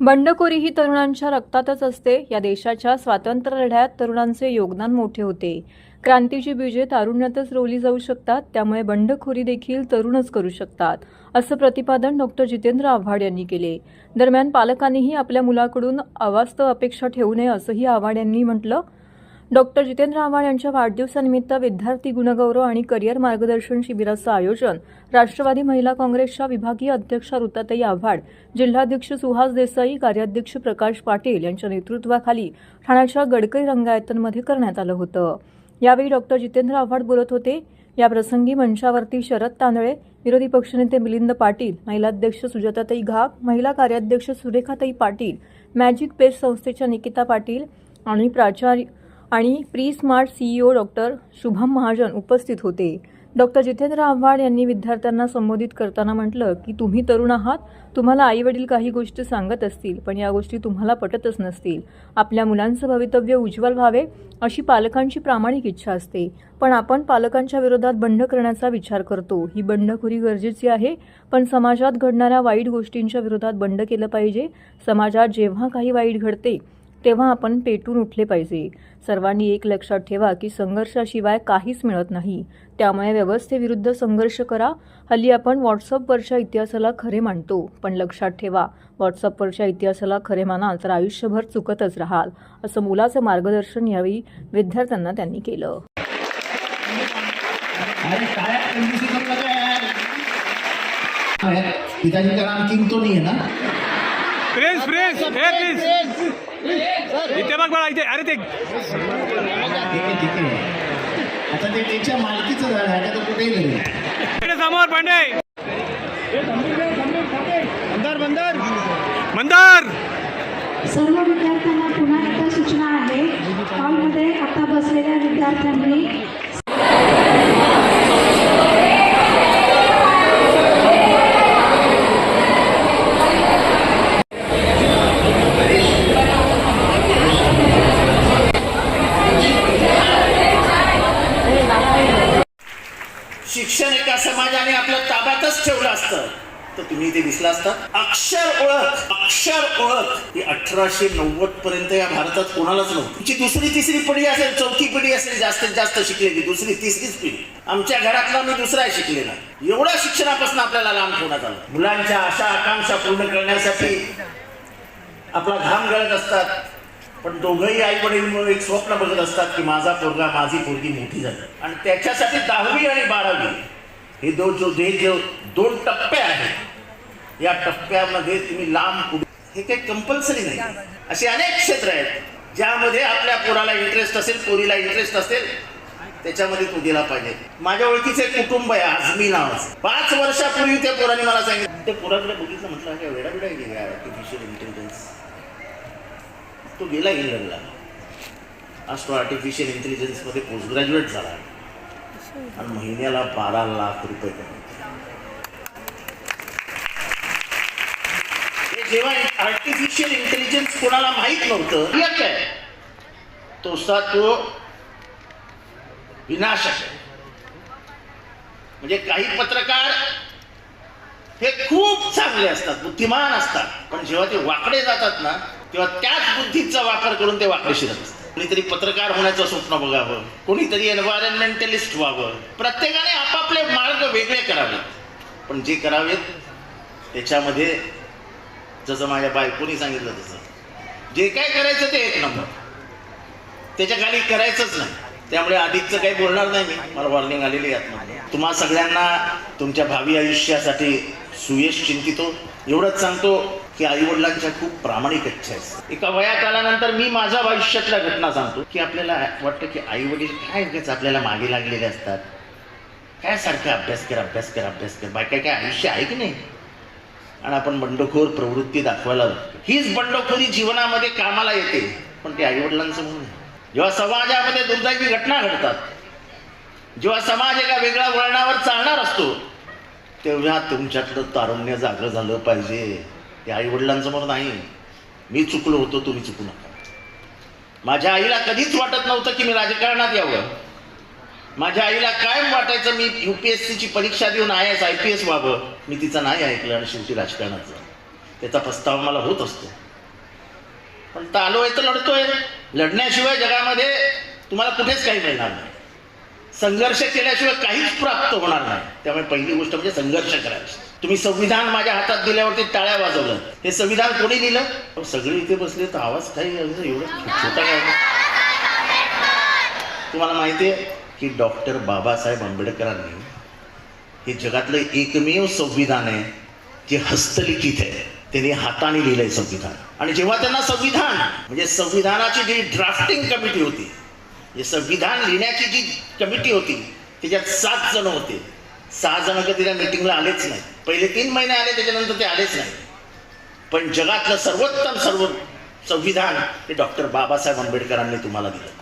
बंडखोरी ही तरुणांच्या रक्तातच असते. या देशाच्या स्वातंत्र्य लढ्यात तरुणांचे योगदान मोठे होते. क्रांतीची बीजे तारुण्यातच रोवली जाऊ शकतात. त्यामुळे बंडखोरी देखील तरुणच करू शकतात असं प्रतिपादन डॉक्टर जितेंद्र आव्हाड यांनी केले. दरम्यान पालकांनीही आपल्या मुलाकडून अवास्तव अपेक्षा ठेवू नये असंही आव्हाड यांनी म्हटलं. डॉक्टर जितेंद्र आव्हाड यांच्या वाढदिवसानिमित्त विद्यार्थी गुणगौरव आणि करिअर मार्गदर्शन शिबिराचं आयोजन राष्ट्रवादी महिला काँग्रेसच्या विभागीय अध्यक्षा रुताताई आव्हाड जिल्हाध्यक्ष सुहास देसाई कार्याध्यक्ष प्रकाश पाटील यांच्या नेतृत्वाखाली ठाण्याच्या गडकरी रंगायतनमध्ये करण्यात आलं होतं. यावेळी डॉक्टर जितेंद्र आव्हाड बोलत होते या प्रसंगी मंचावरती शरद तांदळे विरोधी पक्षनेते मिलिंद पाटील महिलाध्यक्ष सुजाताताई घाक महिला कार्याध्यक्ष सुरेखाताई पाटील मॅजिक पेस्ट संस्थेच्या निकिता पाटील आणि प्राचार्य आणि pre smart CEO doctor Shubham Mahajan उपस्थित होते. डॉक्टर जितेंद्र आव्हाड यांनी विद्यार्थ्यांना संबोधित करताना म्हटलं की तुम्ही तरुण आहात तुम्हाला आईवडील काही गोष्टी सांगत असतील पण या गोष्टी तुम्हाला पटतच नसतील. आपल्या मुलांचं भवितव्य उज्ज्वल व्हावे अशी पालकांची प्रामाणिक इच्छा असते. पण आपण पालकांच्या विरोधात बंड करण्याचा विचार करतो. ही बंडखोरी गरजेची आहे पण समाजात घडणाऱ्या वाईट गोष्टींच्या विरोधात बंड केलं पाहिजे. समाजात जेव्हा काही वाईट घडते तेव्हा आपण पेटून उठले पाहिजे. सर्वांनी एक लक्षात ठेवा की संघर्षाशिवाय काहीच मिळत नाही. त्यामुळे व्यवस्थेविरुद्ध संघर्ष करा. हल्ली आपण व्हॉट्सअपवरच्या इतिहासाला खरे मानतो. पण लक्षात ठेवा व्हॉट्सअपवरच्या इतिहासाला खरे मानाल तर आयुष्यभर चुकतच राहाल असं मुलाचं मार्गदर्शन यावेळी विद्यार्थ्यांना त्यांनी केलं. पिताजी का नाम किंग तो नाही आहे ना? प्रिन्स हे प्लीज इथे बघ बाळा इथे. अरे ते ठीक आहे ठीक आहे आता ते त्याच्या मालकीचं झाड आहे आता कुठेही घरी इकडे समोर पांडे मंदार सर्व विद्यार्थ्यांना पुन्हा एकदा सूचना आहे. हॉलमध्ये आता बसलेल्या विद्यार्थ्यांनी शिक्षण एका समाजाने आपल्या ताब्यातच ठेवलं असतं. तर तुम्ही ते दिसला असतं. अक्षर ओळख अक्षर ओळख ही अठराशे नव्वद पर्यंत या भारतात कोणालाच नव्हती. तुमची दुसरी तिसरी पिढी असेल चौथी पिढी असेल जास्तीत जास्त शिकलेली दुसरी तिसरीच पिढी. आमच्या घरातला मी दुसरा शिकलेला एवढा शिक्षणापासून आपल्याला लांब ठेवण्यात आलं. मुलांच्या आशा आकांक्षा पूर्ण करण्यासाठी आपला घाम गळत असतात. पण दोघंही आई वडील एक स्वप्न बघत असतात की माझा पोरगा माझी पोरगी मोठी झाली. आणि त्याच्यासाठी दहावी आणि बारावी हे दोन जो हे जो दोन टप्पे आहेत या टप्प्यामध्ये तुम्ही लांब हे काही कंपल्सरी नाही. असे अनेक क्षेत्र आहेत ज्यामध्ये आपल्या पोराला इंटरेस्ट असेल पोरीला इंटरेस्ट असेल त्याच्यामध्ये तो दिला पाहिजे. माझ्या ओळखीचे एक कुटुंब आहे आजमी नावाचं. पाच वर्षापूर्वी त्या पोराने मला सांगितलं. त्या पोराकडे बघितलं म्हटलं वेडा वेडा गेला इंटेलिजन्स तो गेला इंग्लंडला. आज तो आर्टिफिशियल इंटेलिजन्समध्ये पोस्ट ग्रॅज्युएट झाला. आणि महिन्याला बारा लाख रुपये जेव्हा आर्टिफिशियल इंटेलिजन्स कोणाला माहीत नव्हतं काय तो तो विनाशक आहे. म्हणजे काही पत्रकार हे खूप चांगले असतात बुद्धिमान असतात. पण जेव्हा ते वाकडे जातात ना किंवा त्याच बुद्धीचा वापर करून ते वाकडे शिरत कोणीतरी पत्रकार होण्याचं स्वप्न बघावं कोणीतरी एन्व्हायरमेंटलिस्ट व्हावं. प्रत्येकाने आपापले मार्ग वेगळे करावेत. पण जे करावेत त्याच्यामध्ये जसं माझ्या बायकोनी सांगितलं तसं. जे काय करायचं ते एक नंबर. त्याच्याखाली करायचंच नाही. त्यामुळे आधीच काही बोलणार नाही मी. मला वॉर्निंग आलेली आहे आतमध्ये. तुम्हा सगळ्यांना तुमच्या भावी आयुष्यासाठी सुयश चिंतितो एवढंच सांगतो की आई वडिलांच्या खूप प्रामाणिक इच्छा आहेत एका वयात आल्यानंतर मी माझ्या आयुष्यातल्या घटना सांगतो की आपल्याला वाटतं की आई वडील काय उगाच आपल्याला मागे लागलेले असतात. काय सारखं अभ्यास कर अभ्यास कर अभ्यास कर. बाकी काय आयुष्य आहे की नाही? आणि आपण बंडखोर प्रवृत्ती दाखवायला लागतो हीच बंडखोरी जीवनामध्ये कामाला येते. पण ते आईवडिलांचं म्हणून जेव्हा समाजामध्ये दुर्दैवी घटना घडतात जेव्हा समाज एका वेगळ्या वळणावर चालणार असतो तेव्हा तुमच्यातलं तारुण्य जागं झालं पाहिजे. ते आईवडिलांचं म्हणून नाही. मी चुकलो होतो तुम्ही चुकू नका. माझ्या आईला कधीच वाटत नव्हतं की मी राजकारणात यावं. माझ्या आईला कायम वाटायचं मी यू पी एस सीची परीक्षा देऊन I S I P S व्हावं. मी तिचं नाही ऐकलं आणि शेवटी राजकारणाचं त्याचा पस्तावा मला होत असतो. पण तर आहे तर लढतोय. लढण्याशिवाय जगामध्ये तुम्हाला कुठेच काही मिळणार नाही. संघर्ष केल्याशिवाय काहीच प्राप्त होणार नाही. त्यामुळे पहिली गोष्ट म्हणजे संघर्ष करायची. तुम्ही संविधान माझ्या हातात दिल्यावरती टाळ्या वाजवलं. हे संविधान कोणी दिलं अहो, सगळे इथे बसले तर आवाज काही एवढं छोटा काय? तुम्हाला माहिती आहे की डॉक्टर बाबासाहेब आंबेडकरांनी हे जगातलं एकमेव संविधान आहे जे हस्तलिखित आहे. त्यांनी हाताने लिहिलंय संविधान. आणि जेव्हा त्यांना संविधान म्हणजे संविधानाची जी ड्राफ्टिंग कमिटी होती जे संविधान लिहिण्याची जी कमिटी होती त्याच्यात सात जण होते. सहा जण कधी त्या मिटिंगला आलेच नाही. पहिले तीन महिने आले त्याच्यानंतर ते आलेच नाही. पण जगातलं सर्वोत्तम सर्व संविधान हे डॉक्टर बाबासाहेब आंबेडकरांनी तुम्हाला दिलं.